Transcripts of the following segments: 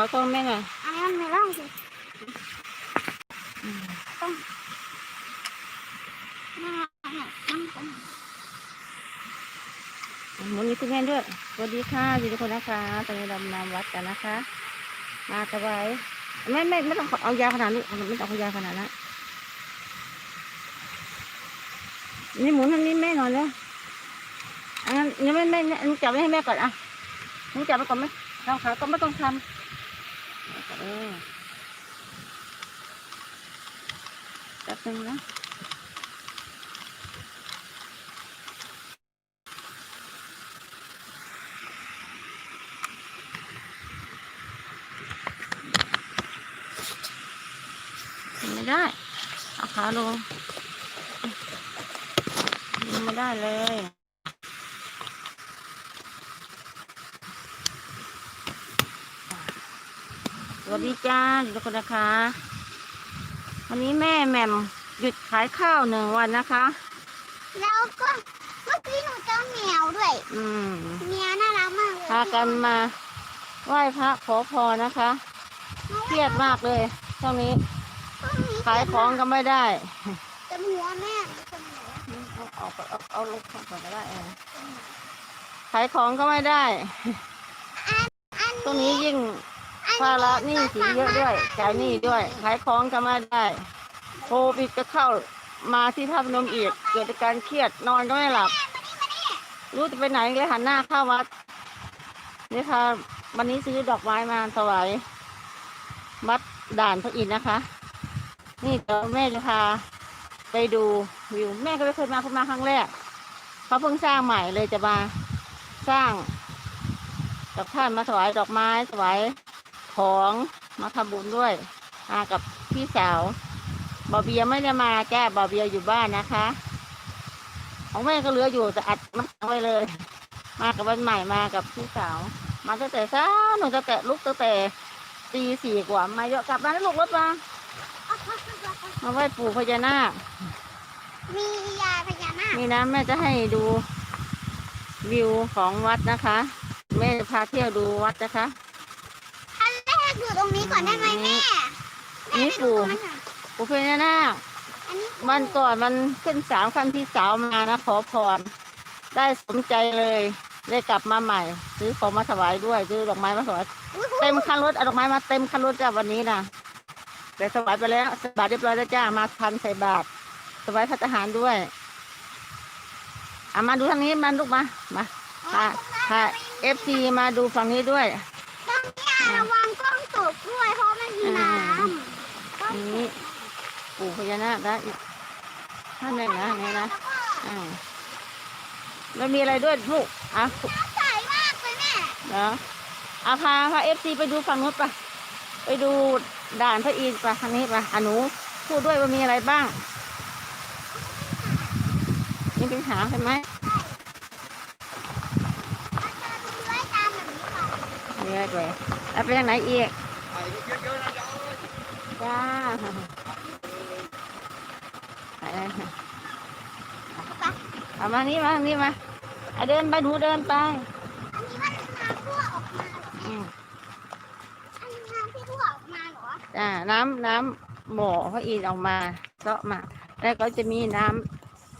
ขอตัวแม่หน่อยอันนี้มันไม่ร่องสิอืมน่าเนี่ยมันเป็นหมุนนี้คุณแม่ด้วยสวัสดีค่ะทุกคนนะคะตอนนี้เรานำวัดกันนะคะ มาสบายไม่ไม่ไม่ต้องเอายาวขนาดนี้ไม่ต้องเอายาวขนาดนั้นนี่หมุนทางนี้แม่หน่อยเลยอันนั้นนี่ไม่ไม่หนูจับไว้ให้แม่ก่อนอะหนูจับไว้ก่อนไหมเราขาก็ไม่ต้องทำ เออแป๊บนึงนะ ไม่ได้ เอาขาลงไม่ได้เลย สวัสดี จ้าทุกคนนะคะ วันนี้แม่แหม่มหยุดขายข้าวหนึ่งวันนะคะ แล้วก็เมื่อกี้หนูเจอแมวด้วยอืมเมียน่ารักมากเลยพากันมาไหว้พระขอพรนะคะ เครียดมากเลยช่วงนี้ ขายของก็ไม่ได้จะหัวแม่จะหัวเอาออกไปเอาเอาลงก่อนก็ได้เออขายของก็ไม่ได้อันตรงนี้ยิ่ง ภาระหนี้สินเยอะด้วยจ่ายหนี้ด้วยขายของก็ไม่ได้โควิดก็เข้ามาที่ท่าพนมอีกเกิดอาการเครียดนอนก็ไม่หลับ รู้จะไปไหนเลยหันหน้าเข้าวัดนี่ค่ะ วันนี้ซื้อดอกไม้มาถวายวัดด่านพระอินทร์นะคะ นี่เดี๋ยวแม่จะพาไปดูวิวแม่ก็ไม่เคยมาเพิ่งมาครั้งแรกเขาเพิ่งสร้างใหม่เลยจะมาสร้างกับท่านมาถวายดอกไม้ถวาย ของมาทำบุญด้วยมากับพี่สาวบอเบียไม่ได้มาจ้าบอเบียอยู่บ้านนะคะ ของแม่ก็เหลืออยู่จะอัดมันเอาไว้เลย มากับวันใหม่มากับพี่สาว มาตั้งแต่เช้าหนูตั้งแต่ลุกตั้งแต่ตีสี่กว่ามาเยอะกลับมาแล้วลูกรถมามาไหว้ปู่พญานาคมียาพญานาคนี่นะแม่จะให้ดูวิวของวัดนะคะแม่จะพาเที่ยวดูวัดนะคะอันแรกอยู่ตรงนี้ก่อนได้ไหมแม่นี่ปู่แม่ไปดูตรงนั้นน่ะปู่พญานาคอันนี้วันก่อนมันขึ้นสามคันพี่สาวมานะ ขอพร ได้สมใจเลยได้กลับมาใหม่ ซื้อของมาถวายด้วยซื้อดอกไม้มาถวายอุ๊ยเต็มคันรถเอาดอกไม้มาเต็มคันรถจ้าวันนี้นะแต่ถวายไปแล้วใส่บาทเรียบร้อยแล้วจ้ามาพันใส่บาทถวายพระทหารด้วยอะมาดูทางนี้มาลูกมามาพาพาเอฟซีมาดูฝั่งนี้ด้วย ตรงนี้ระวังกล้องตก ด้วยเพราะมันมีน้ำนี่ปู่พญานาคนะอีกท่านหนึ่งนะนี่นะอ่าแล้วมีอะไรด้วยลูกอะน้ำใสมากเลยแม่เนาะอาพาพาเอฟซีไปดูฝั่งนู้นปะไปดูด่านพระอินทร์ปะทางนี้ปะอนูพูดด้วยว่ามีอะไรบ้างนี่เป็นหางใช่ไหมมันจะมีไว้ตามแบบนี้ก่อะไปแล้วไปทางไหนอีก จ้าไปเลยเอามานี่มานี่มาเอาเดินไปหนูเดินไปอันนี้มันน้ำทั่วออกมาเหรออืมอันนี้น้ำที่ทั่วออกมาเหรออ่าน้ำน้ำบ่อพระอินทร์ออกมาเซาะมา แล้วก็จะมีน้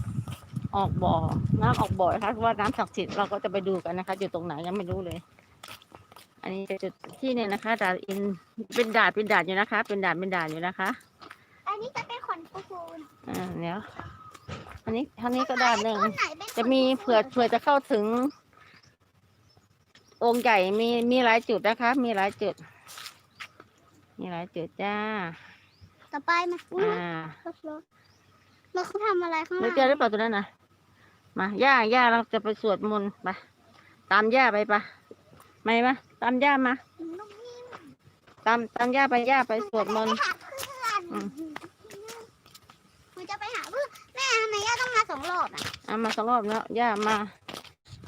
ำออกบ่อ น้ำออกบ่อนะคะว่าน้ำศักดิ์สิทธิ์เราก็จะไปดูกันนะคะ อยู่ตรงไหนยังไม่รู้เลย อันนี้จะจุดที่เนี่ยนะคะด่านอินเป็นด่านเป็นด่านอยู่นะคะ เป็นด่านเป็นด่านอยู่นะคะ อันนี้จะเป็นขนปูปูนอ่าเดี๋ยวอันนี้ทางนี้ก็ด่านหนึ่ง ต้นไหนเป็นขนจะมีเผื่อเผื่อจะเข้าถึง องค์ใหญ่มีมีหลายจุดนะคะ มีหลายจุด มีหลายจุดจ้า ต่อไปมาอุ้ยอ่า รถรถรถเขาทำอะไรข้างหเราน้าเจอหรือเปล่าตัวนั้นนะมาย่าย่าเราจะไปสวดมนต์ไปตามย่าไปปะไม่ปะ ตามย่ามานุ่มนิ่มตามตามย่าไปย่าไปสวดมนต์ไปหาเพื่อนอืม หนูจะไปหาเพื่อนแม่ทำไมย่าต้องมาสองรอบอะเอามาสองรอบแล้วย่ามา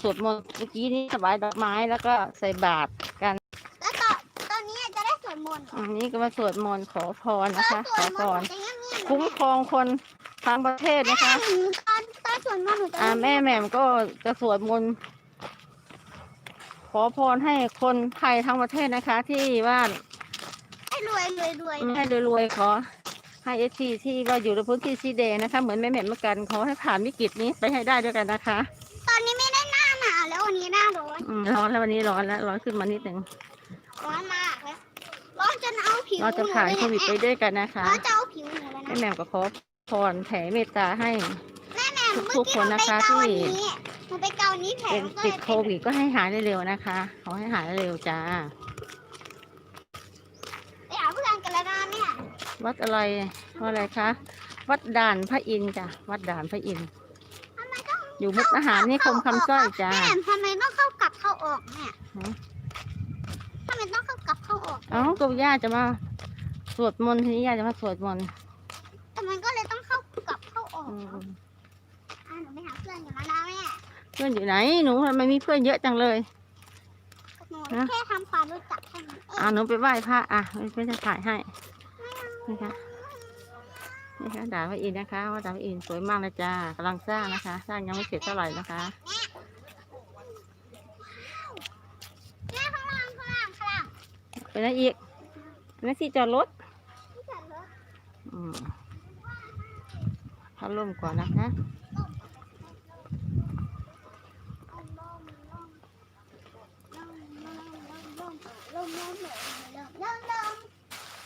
สวดมนต์เมื่อกี้นี้ถวายดอกไม้แล้วก็ใส่บาตรกันแล้วตอนตอนนี้จะได้สวดมนต์เหรออันนี้ก็มาสวดมนต์ขอพรตนะคะอนสขวอดมพรนต์หนูจะเงียบๆคุ้มครองคนทั้งประเทศนะคะ ตอนตอนสวดมนต์หนูจะอ่าแม่แหม่มก็จะสวดมนต์ ขอพรให้คนไทยทั้งประเทศนะคะ ที่ว่าให้รวยรวยรวยให้รวยๆขอให้เอทีที่ว่าอยู่ในพื้นที่สีแดงนะคะ เหมือนแม่แม่เหมือนกันขอให้ผ่านวิกฤตนี้ไปให้ได้ด้วยกันนะคะ ตอนนี้ไม่ได้หน้าหนาวแล้ววันนี้หน้าร้อนอืมร้อนแล้ววันนี้ร้อนแล้วร้อนขึ้นมานิดหนึ่งร้อนมากเลยร้อนจนเอาผิวเราจะผ่านโควิดไปด้วยกันนะคะร้อนจะเอาผิวหนูเลยแม่นะแหม่มก็ขอพรแผ่เมตตาให้แม่แม่ทุกๆคนนะคะที่ หนูไปเกาอันนี้แผลเป็นมันก็ติเลดยโควิดก็ให้หายเร็วๆนะคะ ขอให้หายเร็วๆจ้า ไปหาเพื่อนกันแล้วนะแม่วัดอะไรวัดอะไรคะ วัดด่านพระอินทร์จ้ะ วัดด่านพระอินทร์ทำไมต้องอยู่มุกอาหารนี่คมคำสร้อยจ้า แม่ทำไมต้องเข้ากลับเข้าออกแม่ฮะทำไมต้องเข้ากลับเข้าออก เอ้าก็ย่าจะมาสวดมนต์ทีนี้ย่าจะมาสวดมนต์แต่มันก็เลยต้องเข้ากลับเข้าออกอืมอะหนูไปหาเพื่อนกันแล้วนะแม่เพื่อนอยู่ไหน หนูทำไมมีเพื่อนเยอะจังเลย หนูฮะแค่ทำความรู้จักแค่นั้นเองอ่าหนูไปไหว้พระอะเพื่อนจะถ่ายให้นี่ค่ะนี่ค่ะด่านพระอินทร์นะคะวัดด่านพระอินทร์สวยมากเลยจ้ากำลังสร้างนะคะ สร้างยังไม่เสร็จเท่าไหร่นะคะ แม่ข้างล่างข้างล่างข้างล่างไปไหนอีกไปไหนที่จอดรถ ที่จอดรถ อืมพัดลมก่อนนะคะ อ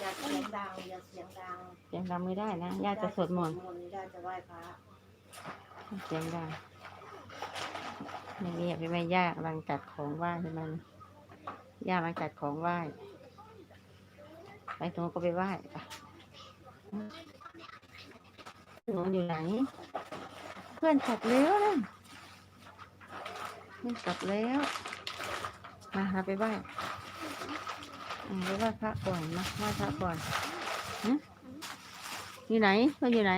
ย่าเสียงดังอย่าเสียงดังเสียงดังไม่ได้นะย่าจะสวดมนต์มนต์ย่าจะไหว้พระเสียงดังนี่นี่เป็นแม่ย่ากำลังจัดของไหว้ให้มันย่ากำลังจัดของไหว้ไปตรงก็ไปไหว้ไปหนูอยู่ไหน เพื่อนกลับแล้วนะเพื่อนกลับแล้ว มาเราไปไหว้อืม ไปไหว้พระก่อนนะไหว้พระก่อนฮะอยู่ไหนเพื่อนอยู่ไหน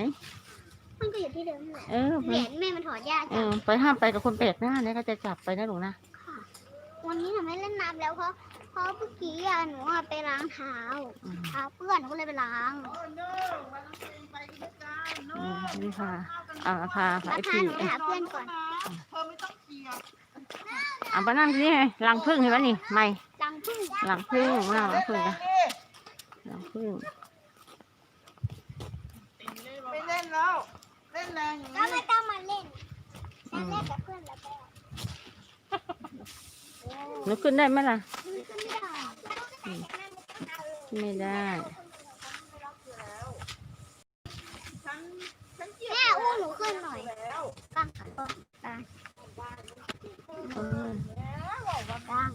มันก็อยู่ที่เดิมแหละเออเหไปรียญแม่มันถอดยากเอจังอไปห้ามไปกับคนแปลกหน้าเนี่ยก็จะจับไปนะหนูนะวันนี้หนูไม่เล่นน้ำแล้วเพราะเพราะเมื่อกี้อะหนูอะไปล้างเท้าอืมเท้าเปื้อนหนูก็เลยไปล้างอืมนี่ค่ะอ่าพาพาแล้วไอพาพีหนูไปหาเพื่อนก่อนอ่าไปนั่งที่นี่ไงรังพึ่งเห็นไหมนี่ไม่ ล้างพึ่งรังพึ่งมารังพึ่งนะรังพึ่งไม่เล่นแล้วเล่นแรงอย่างแล้วนี้ไม่ต้องมาเล่นอืมามเล่นกับเพื่อนแล้วก็หนูขึ้นได้ไหมล่ะ ไม่ได้ ไม่ได้ แม่อุ้มหนูขึ้นหน่อยตั้งตั้งตั้ง เออ ตั้ง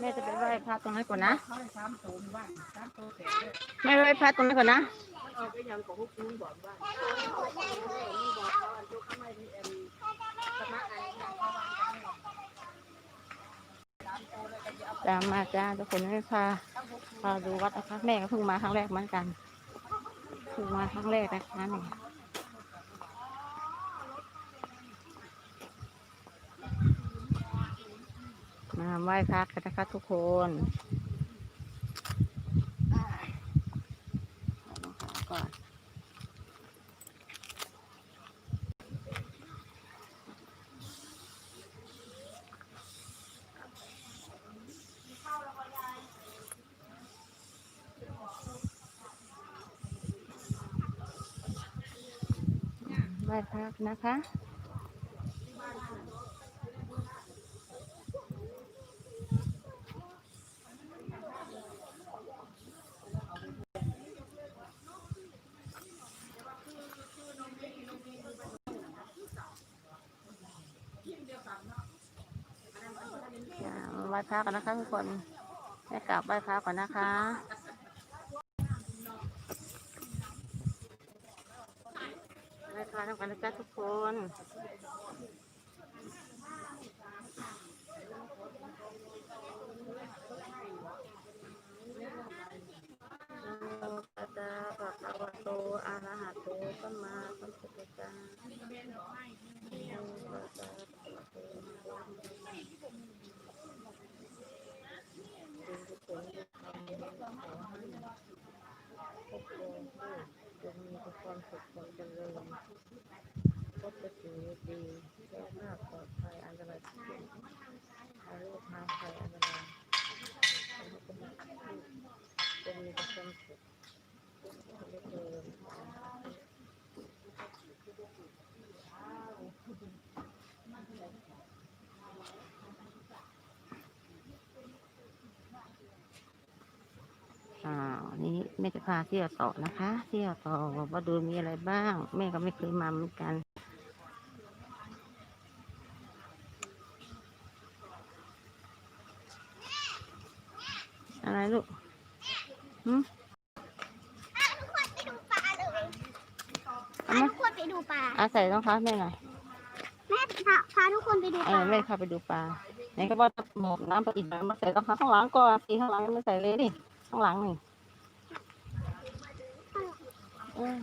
แม่จะไปไหว้พระตรง นั้นก่อนนะเขาให้สามศูนย์บ้างสามตัวเสร็จเลยแม่ไปไหว้พระตรงนั้นก่อนนะมันเอาไปยังของพวกคุณบอกว่าตามมาจ้าทุกคนให้พาพาดูวัดนะคะแม่ก็เพิ่งมาครั้งแรกเหมือนกันเพิ่งมาครั้งแรกนะคะนี่มาไหว้พระกันนะคะทุกคน ไหว้พระนะคะ ไหว้พระกันนะคะทุกคนให้กราบไหว้พระก่อนนะคะ ไหว้พระทำกันนะจ๊ะทุกคนนะโมตัสสะภะคะวะโตอะระหะโตสัมมาสัมพุทธัสสะนะโมตัสสะภะคะวะโตอะระหะโตสัมมาสัมพุทธัสสะ จะมีแต่ความสุขความเจริญพบแต่สิ่งดีๆแก้หน้าปลอดภัยอันตรายทุกสิ่งหาโรคหาภัยอันตรายให้เป็นลูกจะมีแต่ความสุขเจริญ อ่านี่แม่จะพาเที่ยวต่อนะคะ เที่ยวต่อว่าดูมีอะไรบ้าง แม่ก็ไม่เคยมาเหมือนกันอะไรลูกหืมพาทุกคนไปดูปลาเลยเอาพามาทุกคนไปดูปลาอาใส่รองเท้าแม่หน่อยแม่พาพาทุกคนไปดูเอปลาอแม่เข้าไปดูปลาไหนก็ว่าหมกน้ำไปอีกน้ำมาใส่รองเท้าข้างหลังก่อนสีข้างหลังยังไม่ใส่เลยดิ ข้างหลังนี่เออ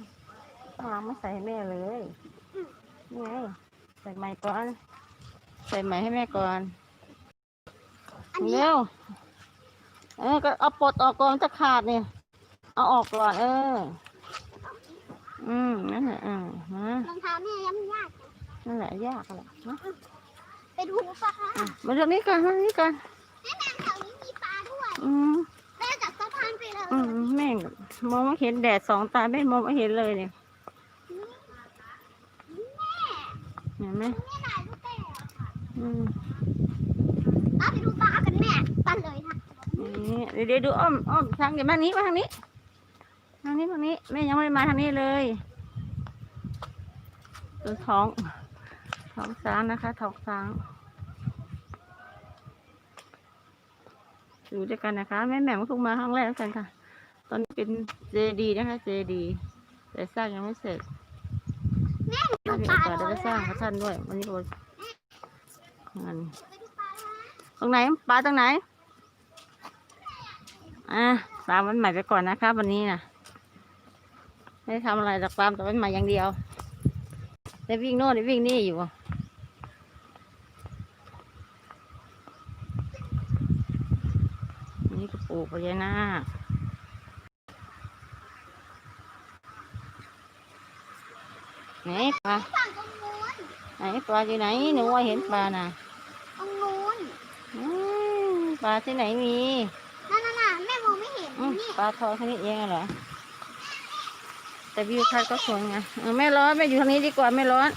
ข้างหลังไม่ใส่ให้แม่เลยนี่ไงใส่ใหม่ก่อน ใส่ใหม่ให้แม่ก่อนอันนี้เร็วเออก็เอาปลดออกก่อนมันจะขาดเนี่ย เอาออกก่อน เออ อืมนั่นแหละอ่ามารองเท้าแม่ยังไม่ยากนั่นแหละยากแหละมาไปดูปลาอะมาเรื่องนี้ก่อนมาเรื่องนี้ก่อนแม่แม่แถวนี้มีปลาด้วย อืม อืมแม่งมองไม่เห็นแดดสองตาไม่มองไม่เห็นเลยเนี่ยเห็นไหมอืมเอาไปดูปลากันแม่ปันเลยค่ะนี่เดี๋ยวเดี๋ยวดูอ้อมอ้อมทางเดี๋ยวมานี้มาทางนี้ทางนี้ทางนี้แม่ยังไม่ได้มาทางนี้เลยดูท้องท้องช้างนะคะท้องช้างอยู่ด้วยกันนะคะ แม่แหม่มก็เพิ่งมาครั้งแรกแล้วกันค่ะ ตอนนี้เป็นเจดีนะคะเจดีแต่สร้างยังไม่เสร็จแม่ถ้าดูมีปโอลากาสเลได้ยไปสร้างพระท่านด้วยวันนี้ก็งานไปดูปลาเลยนะตรงไหนปลาตรงไหนอะตามวันใหม่ไปก่อนนะคะวันนี้นะไม่ได้ทำอะไรหรอกตามแต่วันใหม่อย่างเดียวได้วิ่งโน่นได้วิ่งนี่อยู่นี่ก็ปลูกพญานาค ไหนปลาฝั่งตรงนู้นไหนปลาอยู่ไหนหนูว่าเห็นปลาน่ะตรงนู้นอืมปลาที่ไหนมีนั่นน่ะแม่มองไม่เห็นอืมนี่ปลาทองแค่นี้เองอะเหรอแต่วิวทัศน์ก็สวยไงเออไม่ร้อนไม่อยู่ทางนี้ดีกว่าไม่ร้อน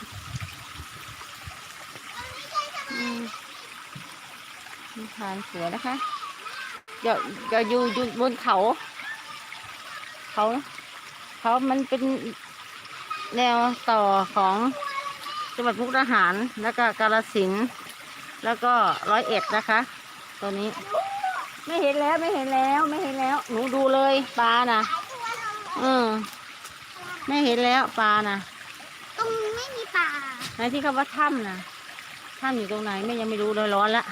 อืมมีทานสวยนะคะอย่าอย่าอยู่อยู่บนเขา เขา เขามันเป็น แนวต่อของจังหวัดมุกดาหาร แล้วก็กาฬสินธุ์แล้วก็ร้อยเอ็ดนะคะ ตัวนี้ ไม่เห็นแล้วไม่เห็นแล้วไม่เห็นแล้ว หนูดูเลยปลาน่ะหลายตัวเลยเออไม่เห็นแล้วปลาน่ะตรงไม่มีปลาไหนที่เขาว่าถ้ำน่ะถ้ำอยู่ตรงไหนแม่ยังไม่รู้เลยร้อนละ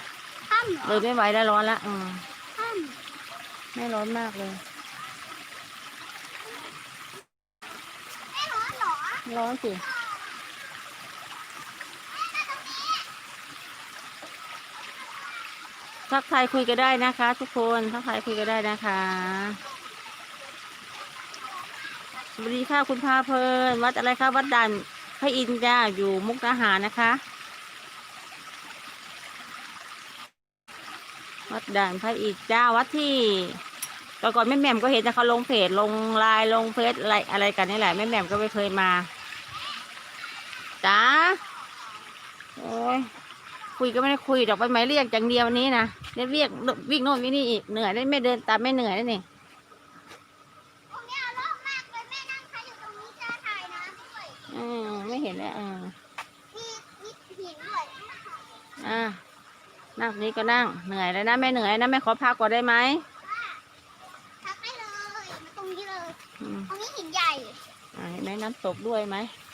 ถ้ำเหรอเลยไม่ไหวแล้วร้อนละอืมถ้ไม่ร้อนมากเลยำไม่ร้อนเห ร้อนสิทักทายคุยกันได้นะคะ ทุกคนทักทายคุยกันได้นะคะสวัสดีค่ะคุณพาเพลิน วัดอะไรคะวัดด่านพระอินทร์จ้าอยู่มุกดาหารนะคะ วัดด่านพระอินทร์จ้าวัดที่แต่ก่อนแม่แหม่มก็เห็นแต่เขาลงเพจลงไลน์ลงเฟซอะไรอะไรกันนี่แหละแม่แหม่มก็ไม่เคยมา จ้าโอ้ยคุยก็ไม่ได้คุยดอกใบไม้เรียกอย่างเดียววันนี้นะเรียกเรียกวิ่งโน่นวิ่งนี่อีกเหนื่อยได้ไม่เดินตามไม่เหนื่อยได้นี่ตรงนี้อร่อยมากเลยแม่นั่งใครอยู่ตรงนี้จะถ่ายน้ำด้วยอืมไม่เห็นแล้วอ่ามีมีหินด้วยอ่านั่งนี้ก็นั่งเหนื่อยแล้วนะไม่เหนื่อยนะไม่ขอพักก่อนได้ไหมทักได้เลยมาตรงนี้เลยอืมตรงนี้หินใหญ่อ่าเห็นไหมน้ำตกด้วยไหมอืม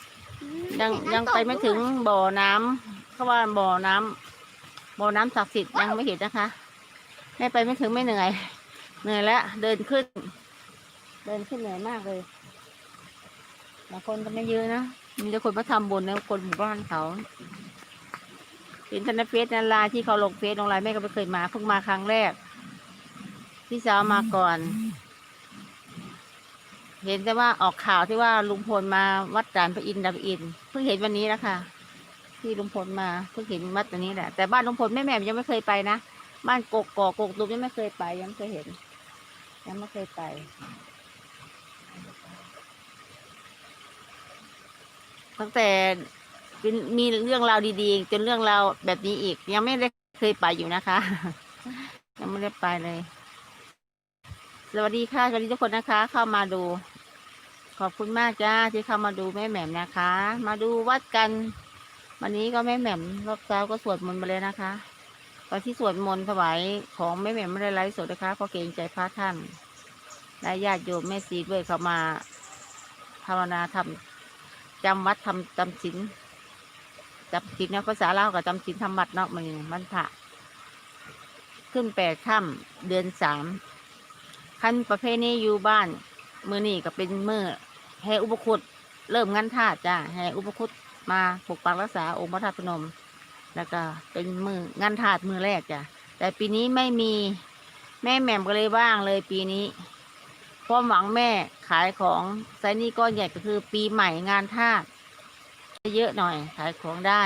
ยังเห็นยังน้ำตกไปไม่ถึงด้วยบ่อน้ำเขาว่าบ่อน้ำบ่อน้ำศักดิ์สิทธิ์ยังไม่เห็นนะคะแม่ไปไม่ถึงไม่เหนื่อย เหนื่อยแล้วเดินขึ้น เดินขึ้นเหนื่อยมากเลยบางคนก็ไม่เยอะนะมีแต่คนมาทำบุญนะคนหมู่บ้านเขาเป็นธนเฟสนันไลน์ที่เขาลงเฟซลงไลน์แม่ก็ไม่เคยมาเพิ่งมาครั้งแรก พี่สาวมาก่อน เห็นแต่ว่าออกข่าวที่ว่าลุงพลมาวัดด่านพระอินทร์ดำอินทร์เพิ่งเห็นวันนี้แล้วค่ะ ที่ลุงพลมาเพิ่งเห็นวัดตัวนี้แหละแต่บ้านลุงพลแม่แม่ยังไม่เคยไปนะบ้านกกกอกกกตุมยังไม่เคยไป ยังไม่เคยเห็น ยังไม่เคยไปตั้งแต่เป็นมีเรื่องราวดีๆจนเรื่องราวแบบนี้อีก ยังไม่ได้เคยไปอยู่นะคะ ยังไม่ได้ไปเลย สวัสดีค่ะสวัสดีทุกคนนะคะ เข้ามาดู ขอบคุณมากจ้าที่เข้ามาดูแม่แหม่มนะคะ มาดูวัดกัน วันนี้ก็แม่แหม่มรอบเช้าก็สวดมนต์ไปเลยนะคะ ตอนที่สวดมนต์ถวายของแม่แหม่มไม่ได้ไลฟ์สดนะคะเพราะเกรงใจพระท่านและญาติโยมแม่ซีด้วยเขามาภาวนาทำจำวัดทำจำศีลจำศีลเนาะภาษาลาวกับจำศีลทำวัดเนาะมันมันพระขึ้นแปดค่ำเดือนสามขั้นประเพณีอยู่บ้าน มือนี่ก็เป็นเมื่อ แห่อุปคุตเริ่มงานทาจ้าแห่อุปคุตมาปกปักรักษาองค์พระธาตุพนม แล้วก็เป็นมืองานทามือแรกจ้ะแต่ปีนี้ไม่มีแม่แหม่มก็เลยว่างเลยปีนี้ความหวังแม่ขายของไซนี้ก้อนใหญ่ก็คือปีใหม่งานทาสเยอะหน่อย ขายของได้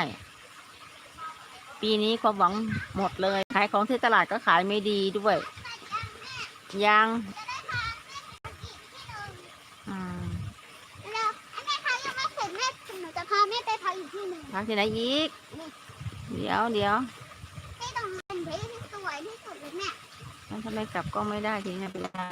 ปีนี้ความหวังหมดเลย ขายของที่ตลาดก็ขายไม่ดีด้วยยังอืม แล้วอันนี้ค่ะยังไม่เสร็จแม่หนูจะพาแม่ไปพักอีก ที่หนึ่งพักที่ไหนอีก เดี๋ยวเดี๋ยวที่ตรงนั้นที่สวยที่สุดเลยแม่มันทำไมกลับกล้องไม่ได้ทีนี้เป็นไร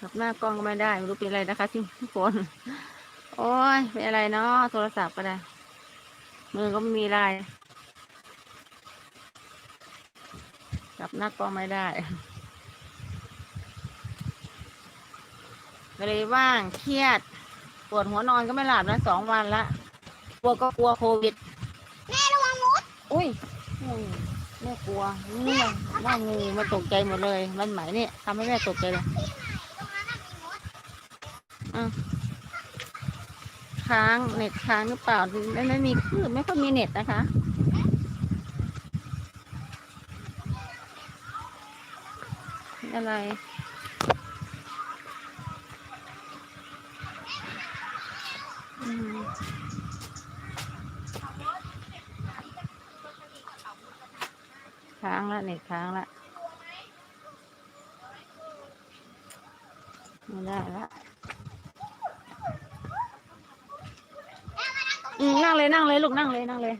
กลับหน้ากล้องก็ไม่ได้ไม่รู้เป็นอะไรนะคะที่ทุกคนโอ้ยเป็นอะไรเนาะโทรศัพท์ก็ได้ มือก็ไม่มีอะไรกลับหน้ากล้องไม่ได้ เลยว่างเครียด ปวดหัวนอนก็ไม่หลับนะสองวันละกลัวก็กลัวโควิด แม่ระวังมุดอุ้ยอุ้ยแม่กลัวนี่มันว่างูมาตกใจหมดเลย มันไหมเนี่ยทำให้แม่ตกใจเลยตรงนั้นน่ะมีมุดค้างเน็ตค้างหรือเปล่าไม่ไม่มีคือไม่ค่อยมีเน็ตนะคะ อะไร อืมค้างละ เน็ตค้างละไม่ได้ละอืมนั่งเลยนั่งเลยลูกนั่งเลยนั่งเลย